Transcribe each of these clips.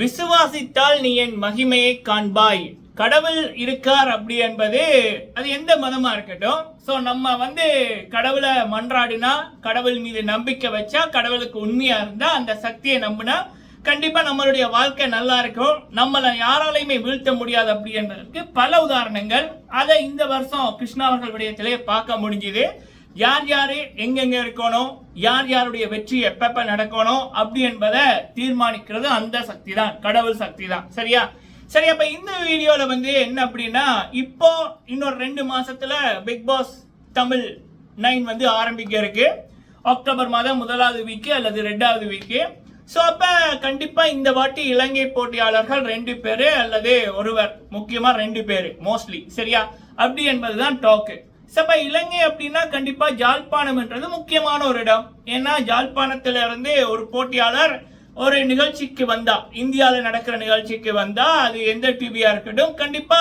விசுவாசித்தால் நீ என் மகிமையை காண்பாய். கடவுள் இருக்கார் அப்படி என்பது அது எந்த மதமா இருக்கட்டும். ஸோ நம்ம வந்து கடவுளை மன்றாடினா கடவுள் மீது நம்பிக்கை வச்சா கடவுளுக்கு உண்மையா இருந்தா அந்த சக்தியை நம்பினா கண்டிப்பா நம்மளுடைய வாழ்க்கை நல்லா இருக்கும். நம்மளை யாராலையுமே வீழ்த்த முடியாது அப்படி என்பதற்கு பல உதாரணங்கள். அதை இந்த வருஷம் கிருஷ்ணா அவர்கள் விடயத்திலே பார்க்க முடிஞ்சுது. யார் யாரு எங்கெங்க இருக்கணும் யார் யாருடைய வெற்றி எப்பப்ப நடக்கணும் அப்படி என்பதை தீர்மானிக்கிறது அந்த சக்தி தான் கடவுள் சக்தி தான் சரியா? சரி அப்ப இந்த வீடியோல வந்து என்ன அப்படின்னா இப்போ இன்னொரு ரெண்டு மாசத்துல பிக் பாஸ் தமிழ் நைன் வந்து ஆரம்பிக்க இருக்கு. அக்டோபர் மாதம் முதலாவது வீக்கு அல்லது ரெண்டாவது வீக்கு ஸோ அப்ப கண்டிப்பா இந்த வாட்டி இலங்கை போட்டியாளர்கள் ரெண்டு பேரு அல்லது ஒருவர் முக்கியமா ரெண்டு பேரு மோஸ்ட்லி சரியா? அப்படி என்பதுதான் டாக்கு சப்ப இலங்கை அப்படின்னா கண்டிப்பா ஜாழ்ப்பாணம்ன்றது முக்கியமான ஒரு இடம். ஏன்னா ஜாழ்ப்பாணத்துல இருந்து ஒரு போட்டியாளர் ஒரு நிகழ்ச்சிக்கு வந்தா இந்தியாவில் நடக்கிற நிகழ்ச்சிக்கு வந்தா அது எந்த டிவியா இருக்கட்டும் கண்டிப்பா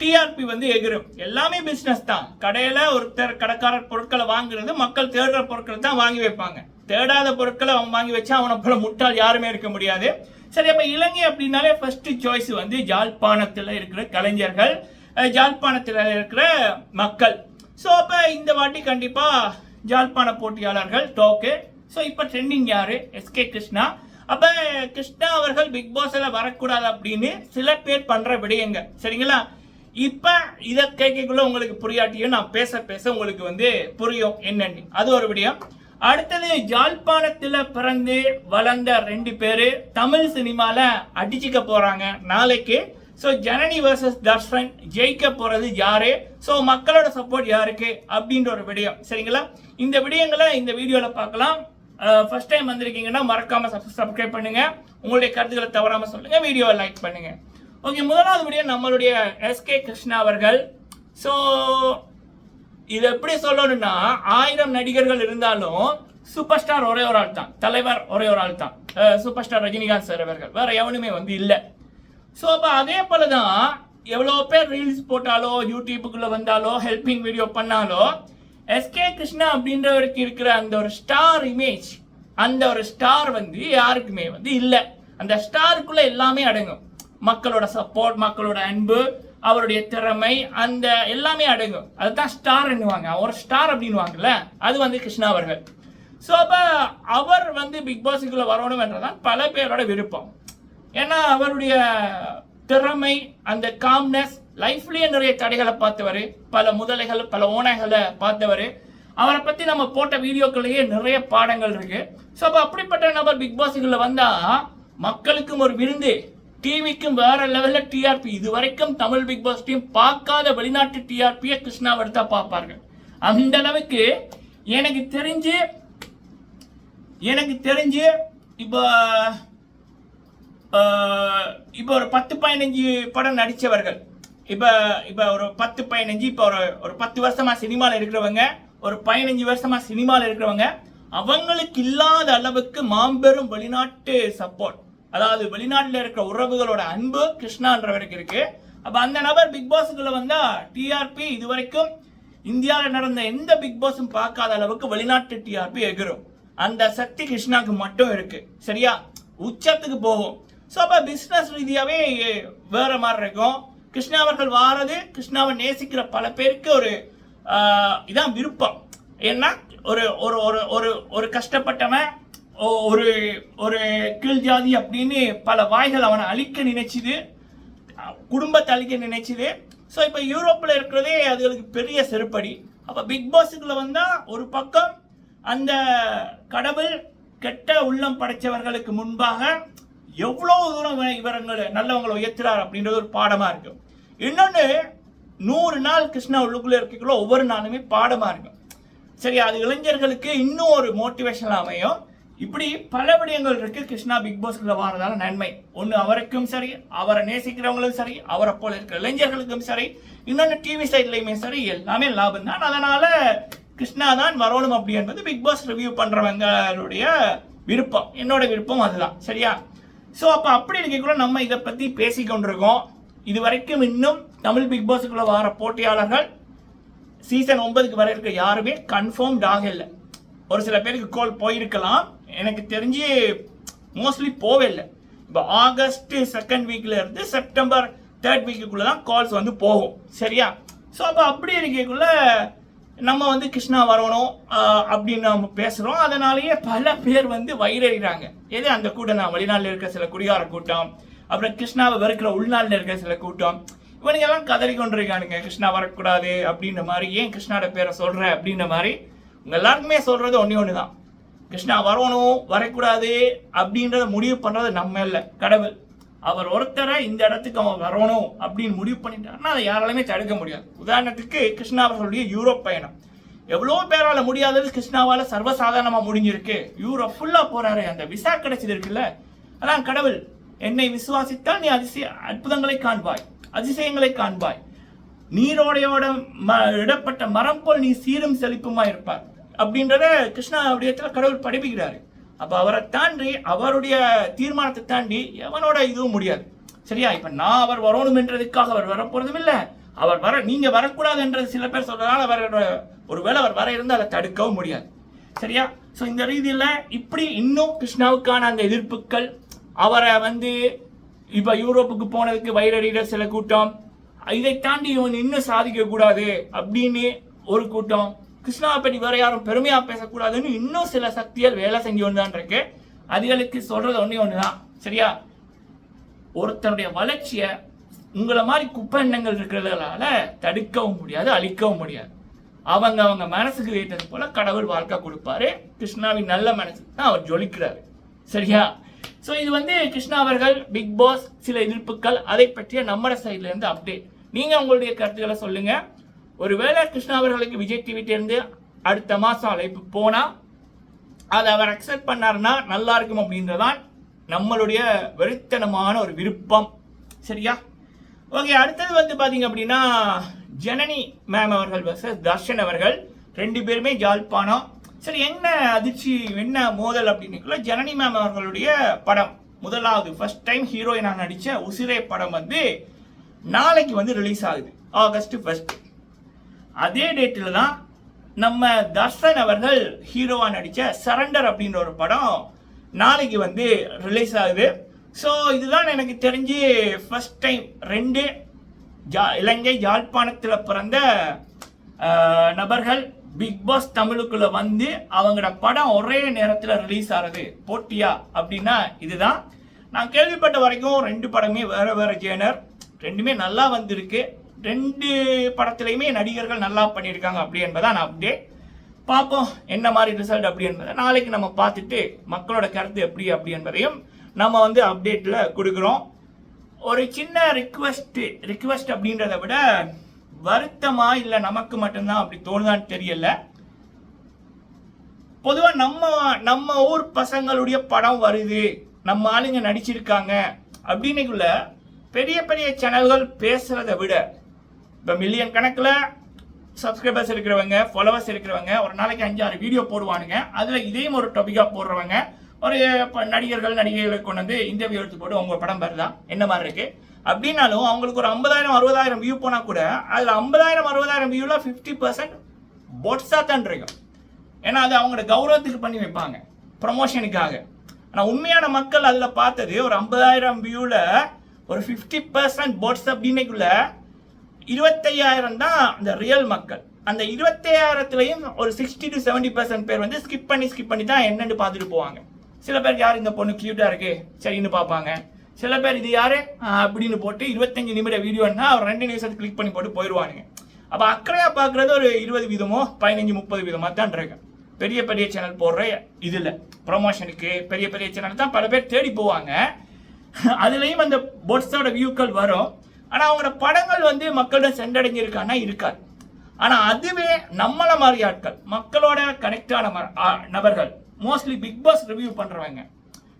டிஆர்பி வந்து எகிரும். எல்லாமே பிஸ்னஸ் தான். கடையில் ஒருத்தர் கடைக்காரர் பொருட்களை வாங்குறது மக்கள் தேடுற பொருட்களை தான் வாங்கி வைப்பாங்க. தேடாத பொருட்களை அவன் வாங்கி வச்சா அவனை போல முட்டாள் யாருமே இருக்க முடியாது. சரி அப்போ இலங்கை அப்படின்னாலே ஃபர்ஸ்ட் சாய்ஸ் வந்து ஜாழ்ப்பாணத்துல இருக்கிற கலைஞர்கள். ஜாழ்ப்பாணத்தில் இருக்கிற மக்கள். ஸோ அப்போ இந்த வாட்டி கண்டிப்பாக ஜாழ்ப்பாண போட்டியாளர்கள் டோக்கு. ஸோ இப்போ ட்ரெண்டிங் யார்? எஸ்கே கிருஷ்ணா. அப்போ கிருஷ்ணா அவர்கள் பிக் பாஸில் வரக்கூடாது அப்படின்னு சில பேர் பண்ணுற விடயங்க. சரிங்களா? இப்போ இதை கேட்கக்குள்ள உங்களுக்கு புரியாட்டியும் நான் பேச பேச உங்களுக்கு வந்து புரியும் என்னன்னு. அது ஒரு விடயம். அடுத்தது ஜாழ்ப்பாணத்தில் பிறந்து வளர்ந்த ரெண்டு பேர் தமிழ் சினிமாவில் அடிச்சுக்க போகிறாங்க நாளைக்கு ஸோ ஜனனி வர்சஸ் தர்ஷன் ஜெயிக்க போகிறது யாரு? ஸோ மக்களோட சப்போர்ட் யாருக்கு? அப்படின்ற ஒரு விடயம். சரிங்களா? இந்த விடயங்களை இந்த வீடியோவில் பார்க்கலாம். ஃபர்ஸ்ட் டைம் வந்திருக்கீங்கன்னா மறக்காம சப்ஸ்கிரைப் பண்ணுங்கள் உங்களுடைய கருத்துக்களை தவறாமல் சொல்லுங்கள் வீடியோவை லைக் பண்ணுங்கள் ஓகே முதலாவது விடயம் நம்மளுடைய எஸ்கே கிருஷ்ணா அவர்கள். ஸோ இது எப்படி சொல்லணும்னா ஆயிரம் நடிகர்கள் இருந்தாலும் சூப்பர் ஸ்டார் ஒரே ஒரு ஆள் தான் தலைவர் ஒரே ஒரு ஆள் தான் சூப்பர் ஸ்டார் ரஜினிகாந்த் சார் அவர்கள். வேற எவனுமே வந்து இல்லை. ஸோ அப்போ அதே போல தான் எவ்வளோ பேர் ரீல்ஸ் போட்டாலோ யூடியூபுக்குள்ளே வந்தாலோ ஹெல்பிங் வீடியோ பண்ணாலோ எஸ்கே கிருஷ்ணா அப்படின்றவருக்கு இருக்கிற அந்த ஒரு ஸ்டார் இமேஜ் அந்த ஒரு ஸ்டார் வந்து யாருக்குமே வந்து இல்லை. அந்த ஸ்டாருக்குள்ள எல்லாமே அடங்கும். மக்களோட சப்போர்ட் மக்களோட அன்பு அவருடைய திறமை அந்த எல்லாமே அடங்கும். அதுதான் ஸ்டார் என்னுவாங்க. ஒரு ஸ்டார் அப்படின்வாங்கல்ல அது வந்து கிருஷ்ணா அவர்கள். ஸோ அப்போ அவர் வந்து பிக் பாஸுக்குள்ளே வரணும் என்றதான் பல பேரோட விருப்பம். ஏன்னா அவருடைய திறமை அந்த காம்னஸ் லைஃப்லயே நிறைய தடைகளை பார்த்தவர். பல முதலைகள் பல ஓனைகளை பார்த்தவர். அவரை பத்தி நம்ம போட்ட வீடியோக்களையே நிறைய பாடங்கள் இருக்கு. ஸோ அப்போ அப்படிப்பட்ட நபர் பிக் பாஸுக்குள்ள வந்தா மக்களுக்கும் ஒரு விருந்து. டிவிக்கும் வேற லெவல்ல டிஆர்பி இது வரைக்கும் தமிழ் பிக் பாஸ் டீம் பார்க்காத வெளிநாட்டு டிஆர்பியை கிருஷ்ணா எடுத்தா பார்ப்பார்கள். அந்த அளவுக்கு எனக்கு தெரிஞ்சு எனக்கு தெரிஞ்சு இப்போ இப்போ ஒரு பத்து பதினஞ்சு படம் நடித்தவர்கள் இப்போ இப்போ ஒரு பத்து பதினஞ்சு இப்போ ஒரு ஒரு பத்து வருஷமாக சினிமாவில் இருக்கிறவங்க ஒரு பதினஞ்சு வருஷமாக சினிமாவில் இருக்கிறவங்க அவங்களுக்கு இல்லாத அளவுக்கு மாம்பெரும் வெளிநாட்டு சப்போர்ட் அதாவது வெளிநாட்டில் இருக்கிற உறவுகளோட அன்பு கிருஷ்ணான்றவருக்கு இருக்கு. அப்போ அந்த நபர் பிக் பாஸுக்குள்ள வந்தா டிஆர்பி இது வரைக்கும் இந்தியாவில் நடந்த எந்த பிக் பாஸும் பார்க்காத அளவுக்கு வெளிநாட்டு டிஆர்பி எகிரும். அந்த சக்தி கிருஷ்ணாவுக்கு மட்டும் இருக்கு. சரியா? உச்சத்துக்கு போகும். ஸோ அப்போ பிஸ்னஸ் ரீதியாகவே வேற மாதிரி இருக்கும். கிருஷ்ணா அவர்கள் வாரது கிருஷ்ணாவை நேசிக்கிற பல பேருக்கு ஒரு இதான் விருப்பம். ஏன்னா ஒரு ஒரு ஒரு ஒரு ஒரு கஷ்டப்பட்டவன் ஒரு ஒரு கீழ் ஜாதி அப்படின்னு பல வாய்கள் அவனை அழிக்க நினைச்சிது. குடும்பத்தை அழிக்க நினைச்சிது. ஸோ இப்போ யூரோப்பில் இருக்கிறதே அதுகளுக்கு பெரிய செருப்படி. அப்போ பிக் பாஸுக்குள்ள வந்தால் ஒரு பக்கம் அந்த கடவுள் கெட்ட உள்ளம் படைச்சவர்களுக்கு முன்பாக எவ்வளோ தூரம் இவ- இவங்களை நல்லவங்களை உயர்த்துறார் அப்படின்றது ஒரு பாடமாக இருக்கும். இன்னொன்று நூறு நாள் கிருஷ்ணா உள்ளுக்குள்ளே இருக்கக்குள்ள ஒவ்வொரு நாளுமே பாடமாக இருக்கும். சரி அது இளைஞர்களுக்கு இன்னும் ஒரு மோட்டிவேஷன் அமையும். இப்படி பல விடயங்கள் இருக்கு. கிருஷ்ணா பிக் பாஸ்ல வாரதால நன்மை. ஒன்று அவருக்கும் சரி அவரை நேசிக்கிறவங்களும் சரி அவரை போல இருக்கிற இளைஞர்களுக்கும் சரி. இன்னொன்று டிவி சைட்லையுமே சரி எல்லாமே லாபம் தான். அதனால கிருஷ்ணா தான் வரணும் அப்படி என்பது பிக் பாஸ் ரிவ்யூ பண்றவங்களுடைய விருப்பம். என்னோட விருப்பம் அதுதான். சரியா? ஸோ அப்போ அப்படி இருக்கக்குள்ள நம்ம இதை பற்றி பேசி கொண்டிருக்கோம். இது வரைக்கும் இன்னும் தமிழ் பிக் பாஸுக்குள்ளே வர போட்டியாளர்கள் சீசன் ஒன்பதுக்கு வர இருக்க யாருமே கன்ஃபார்ம்ட் இல்லை ஒரு சில பேருக்கு கோல் போயிருக்கலாம். எனக்கு தெரிஞ்சு மோஸ்ட்லி போவே இல்லை இப்போ ஆகஸ்ட் செகண்ட் வீக்கில் இருந்து செப்டம்பர் தேர்ட் வீக்குள்ளே தான் கால்ஸ் வந்து போகும். சரியா? ஸோ அப்போ அப்படி இருக்கக்குள்ள நம்ம வந்து கிருஷ்ணா வரணும் அப்படின்னு நம்ம பேசுகிறோம் அதனாலேயே பல பேர் வந்து வயிறறிகிறாங்க எது அந்த கூட்டம்? நான் வெளிநாட்டில் இருக்கிற சில குடிகார கூட்டம் அப்புறம் கிருஷ்ணாவை வெறுக்கிற உள்நாட்டில் இருக்கிற சில கூட்டம். இவனுங்க எல்லாம் கதறி கொண்டிருக்கானுங்க. கிருஷ்ணா வரக்கூடாது அப்படின்ற மாதிரி ஏன் கிருஷ்ணாவோட பேரை சொல்கிற அப்படின்ற மாதிரி உங்கள் எல்லாருக்குமே சொல்கிறது ஒன்றே ஒன்று தான் கிருஷ்ணா வரணும் வரக்கூடாது அப்படின்றத முடிவு பண்ணுறது நம்ம இல்லை கடவுள். அவர் ஒருத்தரை இந்த இடத்துக்கு அவன் வரணும் அப்படின்னு முடிவு பண்ணிட்டாருன்னா அதை யாராலுமே தடுக்க முடியாது. உதாரணத்துக்கு கிருஷ்ணா அவர்களுடைய யூரோப் பயணம். எவ்வளோ பேரால முடியாதது கிருஷ்ணாவால் சர்வசாதாரணமாக முடிஞ்சிருக்கு. யூரோப் ஃபுல்லாக போறாரு அந்த விசா கிடைச்சது இருக்குல்ல? அதான் கடவுள் என்னை விசுவாசித்தால் நீ அதிசய அற்புதங்களை காண்பாய் அதிசயங்களை காண்பாய். நீரோடையோட ம இடப்பட்ட மரம் போல் நீ சீரும் செழிப்புமா இருப்பார் அப்படின்றத கிருஷ்ணா விடயத்தில் கடவுள் படிப்புகிறாரு அப்போ அவரை தாண்டி அவருடைய தீர்மானத்தை தாண்டி எவனோட இதுவும் முடியாது. சரியா? இப்போ நான் அவர் வரணுமென்றதுக்காக அவர் வரப்போறதும் இல்லை. அவர் வர நீங்கள் வரக்கூடாதுன்றது சில பேர் சொல்கிறதால அவர் ஒருவேளை அவர் வர இருந்தால் அதை தடுக்கவும் முடியாது. சரியா? ஸோ இந்த ரீதியில் இப்படி இன்னும் கிருஷ்ணாவுக்கான அந்த எதிர்ப்புகள் அவரை வந்து இப்போ யூரோப்புக்கு போனதுக்கு வயிறறிகிற சில கூட்டம் இதை தாண்டி இவன் இன்னும் சாதிக்கக்கூடாது அப்படின்னு ஒரு கூட்டம் கிருஷ்ணாவை பற்றி வேற யாரும் பெருமையாக பேசக்கூடாதுன்னு இன்னும் சில சக்திகள் வேலை செஞ்சு கொண்டு தான் இருக்கு. அதுகளுக்கு சொல்றது ஒன்றே ஒன்று தான் சரியா? ஒருத்தனுடைய வளர்ச்சியை உங்களை மாதிரி குப்பை எண்ணங்கள் இருக்கிறதுனால தடுக்கவும் முடியாது அழிக்கவும் முடியாது. அவங்க அவங்க மனசுக்கு ஏற்றது போல கடவுள் வாழ்க்கை கொடுப்பாரு. கிருஷ்ணாவின் நல்ல மனசுக்கு தான் அவர் ஜொலிக்கிறாரு. சரியா? ஸோ இது வந்து கிருஷ்ணா அவர்கள் பிக் பாஸ் சில எதிர்ப்புகள் அதை பற்றிய நம்ம சைட்ல இருந்து அப்டேட் நீங்க உங்களுடைய கருத்துக்களை சொல்லுங்க. ஒருவேளை கிருஷ்ணா அவர்களுக்கு விஜய் டிவிட்டிருந்து அடுத்த மாதம் அழைப்பு போனால் அதை அவர் அக்செப்ட் பண்ணாருன்னா நல்லா இருக்கும் அப்படின்றதான் நம்மளுடைய வெறித்தனமான ஒரு விருப்பம். சரியா? ஓகே அடுத்தது வந்து பார்த்தீங்க அப்படின்னா ஜனனி மேம் அவர்கள் வர்சஸ் தர்ஷன் அவர்கள். ரெண்டு பேருமே ஜாழ்ப்பாணம் சரி என்ன அதிர்ச்சி என்ன மோதல் அப்படின்னுக்குள்ள ஜனனி மேம் அவர்களுடைய படம் முதலாவது ஃபர்ஸ்ட் டைம் ஹீரோயினாக நடித்த உசிரே படம் வந்து நாளைக்கு வந்து ரிலீஸ் ஆகுது. ஆகஸ்ட் ஃபர்ஸ்ட் அதே டேட்டில் தான் நம்ம தர்ஷன் அவர்கள் ஹீரோவாக நடித்த சரண்டர் அப்படின்ற ஒரு படம் நாளைக்கு வந்து ரிலீஸ் ஆகுது. ஸோ இதுதான் எனக்கு தெரிஞ்சு ஃபஸ்ட் டைம் ரெண்டு ஜா இலங்கை யாழ்ப்பாணத்தில் பிறந்த நபர்கள் பிக் பாஸ் தமிழுக்குள்ளே வந்து அவங்களோட படம் ஒரே நேரத்தில் ரிலீஸ் ஆகிறது போட்டியா அப்படின்னா இதுதான். நான் கேள்விப்பட்ட வரைக்கும் ரெண்டு படமே வேறு வேறு ஜேனர் ரெண்டுமே நல்லா வந்திருக்கு. ரெண்டு படத்துலையுமே நடிகர்கள் நல்லா பண்ணியிருக்காங்க அப்படி என்பதான் நான் அப்டேட் பார்ப்போம் என்ன மாதிரி ரிசல்ட் அப்படி என்பதை. நாளைக்கு நம்ம பார்த்துட்டு மக்களோட கருத்து எப்படி அப்படி என்பதையும் நம்ம வந்து அப்டேட்டில் கொடுக்குறோம். ஒரு சின்ன ரிக்வெஸ்ட்டு ரிக்வெஸ்ட் அப்படின்றத விட வருத்தமா இல்லை நமக்கு மட்டும்தான் அப்படி தோணுதான்னு தெரியல. பொதுவாக நம்ம நம்ம ஊர் பசங்களுடைய படம் வருது நம்ம ஆளுங்க நடிச்சிருக்காங்க அப்படின்னுக்குள்ள பெரிய பெரிய சேனல்கள் பேசுறதை விட இப்போ மில்லியன் கணக்கில் சப்ஸ்கிரைபர்ஸ் இருக்கிறவங்க ஃபாலோவர்ஸ் இருக்கிறவங்க ஒரு நாளைக்கு அஞ்சாறு வீடியோ போடுவானுங்க. அதில் இதையும் ஒரு டாபிக்காக போடுறவங்க. ஒரு நடிகர்கள் நடிகைகளை கொண்டு வந்து இன்டர்வியூ எடுத்து போட்டு உங்கள் படம் வருதா என்ன மாதிரி இருக்குது அப்படின்னாலும் அவங்களுக்கு ஒரு ஐம்பதாயிரம் அறுபதாயிரம் வியூ போனால் கூட அதில் ஐம்பதாயிரம் அறுபதாயிரம் வியூவில் ஃபிஃப்டி பர்சன்ட் பொட்ஸாக தான் இருக்கும். ஏன்னா அது அவங்களோட கௌரவத்துக்கு பண்ணி வைப்பாங்க. ப்ரமோஷனுக்காக ஆனால் உண்மையான மக்கள் அதில் பார்த்தது ஒரு ஐம்பதாயிரம் வியூவில் ஒரு ஃபிஃப்டி பர்சன்ட் பொட்ஸ் அப்படின்னைக்குள்ள இருபத்தையாயிரம் தான் அந்த ரியல் மக்கள். அந்த இருபத்தையாயிரத்துலையும் ஒரு சிக்ஸ்டி டு செவன்டி பர்சன்ட் பேர் வந்து ஸ்கிப் பண்ணி ஸ்கிப் பண்ணி தான் என்னன்னு பார்த்துட்டு போவாங்க. சில பேர் யார் இந்த பொண்ணு கியூட்டா இருக்கு? சரின்னு பார்ப்பாங்க. சில பேர் இது யாரு? அப்படின்னு போட்டு இருபத்தஞ்சு நிமிட வீடியோன்னா ஒரு ரெண்டு நிமிஷத்தை கிளிக் பண்ணி போட்டு போயிடுவானுங்க. அப்போ அக்கறையாக பார்க்குறது ஒரு இருபது வீதமோ பதினஞ்சு முப்பது வீதமாக தான் இருக்கு. பெரிய பெரிய சேனல் போடுற இதில் ப்ரொமோஷனுக்கு பெரிய பெரிய சேனல் தான் பல பேர் தேடி போவாங்க. அதுலேயும் அந்த பொட்ஸோட வியூக்கள் வரும். ஆனால் அவங்களோட படங்கள் வந்து மக்களிடம் சென்றடைஞ்சிருக்கான்னா இருக்காது. ஆனால் அதுவே நம்மள மாதிரி ஆட்கள் மக்களோட கனெக்டான நபர்கள். மோஸ்ட்லி பிக் பாஸ் ரிவ்யூ பண்ணுறவங்க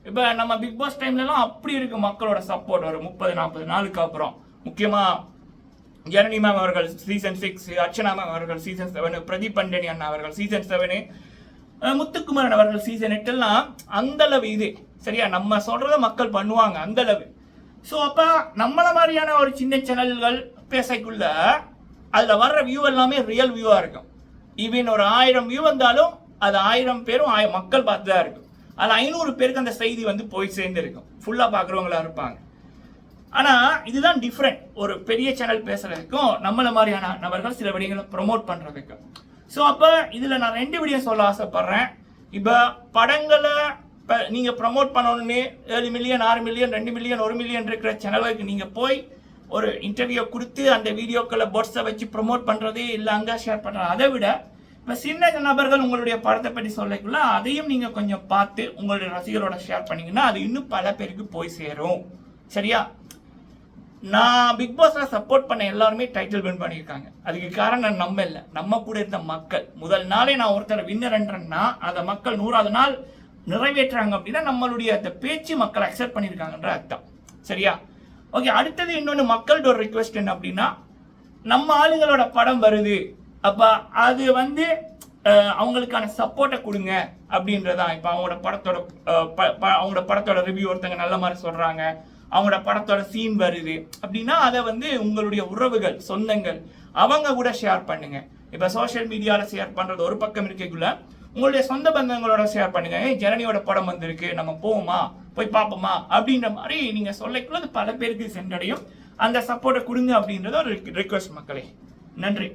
இப்போ நம்ம பிக் பாஸ் டைம்லலாம் அப்படி இருக்குது மக்களோட சப்போர்ட் ஒரு முப்பது நாற்பது நாளுக்கு அப்புறம். முக்கியமாக ஜனனி மேம் அவர்கள் சீசன் சிக்ஸ் அர்ச்சனா மேம் அவர்கள் சீசன் செவனு பிரதீப் பண்டனி அண்ணா அவர்கள் சீசன் செவனு முத்துக்குமரன் அவர்கள் சீசன் எட்டெல்லாம் அந்தளவு இது. சரியா? நம்ம சொல்கிறத மக்கள் பண்ணுவாங்க அந்தளவு ஸோ அப்போ நம்மளை மாதிரியான ஒரு சின்ன சேனல்கள் பேசக்குள்ள அதில் வர்ற வியூ எல்லாமே ரியல் வியூவாக இருக்கும். ஈவன் ஒரு ஆயிரம் வியூ வந்தாலும் அது ஆயிரம் பேரும் ஆயிரம் மக்கள் பார்த்து தான் இருக்கும். அதில் ஐநூறு பேருக்கு அந்த செய்தி வந்து போய் சேர்ந்துருக்கும் ஃபுல்லாக பார்க்குறவங்களா இருப்பாங்க. ஆனால் இதுதான் டிஃப்ரெண்ட் ஒரு பெரிய சேனல் பேசுகிறதுக்கும் நம்மளை மாதிரியான நபர்கள் சில விடயங்களை ப்ரோமோட் பண்ணுறதுக்கும் ஸோ அப்போ இதில் நான் ரெண்டு விடயம் சொல்ல ஆசைப்பட்றேன். இப்போ படங்களை இப்போ நீங்கள் ப்ரமோட் பண்ணணுன்னே ஏழு மில்லியன் ஆறு மில்லியன் ரெண்டு மில்லியன் ஒரு மில்லியன் இருக்கிற சேனலுக்கு நீங்கள் போய் ஒரு இன்டர்வியூ கொடுத்து அந்த வீடியோக்களை போட்ஸை வச்சு ப்ரமோட் பண்ணுறதே இல்லை அங்கே ஷேர் பண்ணுறது அதை விட இப்போ சின்ன நபர்கள் உங்களுடைய படத்தை பற்றி சொல்லக்குள்ள அதையும் நீங்கள் கொஞ்சம் பார்த்து உங்களுடைய ரசிகரோட ஷேர் பண்ணிங்கன்னா அது இன்னும் பல பேருக்கு போய் சேரும். சரியா? நான் பிக் பாஸில் சப்போர்ட் பண்ண எல்லாருமே டைட்டில் வின் பண்ணியிருக்காங்க. அதுக்கு காரணம் நம்ம இல்லை. நம்ம கூட இருந்த மக்கள். முதல் நாளே நான் ஒருத்தர் வின்னர்ன்றேன்னா அதை மக்கள் நூறாவது நாள் நிறைவேற்றுறாங்க அப்படின்னா நம்மளுடைய அந்த பேச்சு மக்கள் அக்செப்ட் பண்ணியிருக்காங்கன்ற அர்த்தம். சரியா? ஓகே அடுத்தது இன்னொன்று மக்கள்கிட்ட ஒரு ரிக்வெஸ்ட் என்ன அப்படின்னா நம்ம ஆளுங்களோட படம் வருது. அப்போ அது வந்து அவங்களுக்கான சப்போர்ட்டை கொடுங்க அப்படின்றதான் இப்போ அவங்களோட படத்தோட ப- ப- அவங்களோட படத்தோட ரிவ்யூ ஒருத்தங்க நல்ல மாதிரி சொல்கிறாங்க அவங்களோட படத்தோட சீன் வருது. அப்படின்னா அதை வந்து உங்களுடைய உறவுகள் சொந்தங்கள் அவங்க கூட ஷேர் பண்ணுங்க. இப்போ சோஷியல் மீடியாவில் ஷேர் பண்ணுறது ஒரு பக்கம் இருக்கக்குள்ள உங்களுடைய சொந்த பந்தங்களோட ஷேர் பண்ணுங்க. ஏய் ஜனனியோட படம் வந்திருக்கு நம்ம போவோமா? போய் பார்ப்போமா? அப்படின்ற மாதிரி நீங்க சொல்லக்குள்ள பல பேருக்கு சென்றடையும். அந்த சப்போர்ட்டை கொடுங்க அப்படின்றது ஒரு ரிக்வெஸ்ட் மக்களே. நன்றி.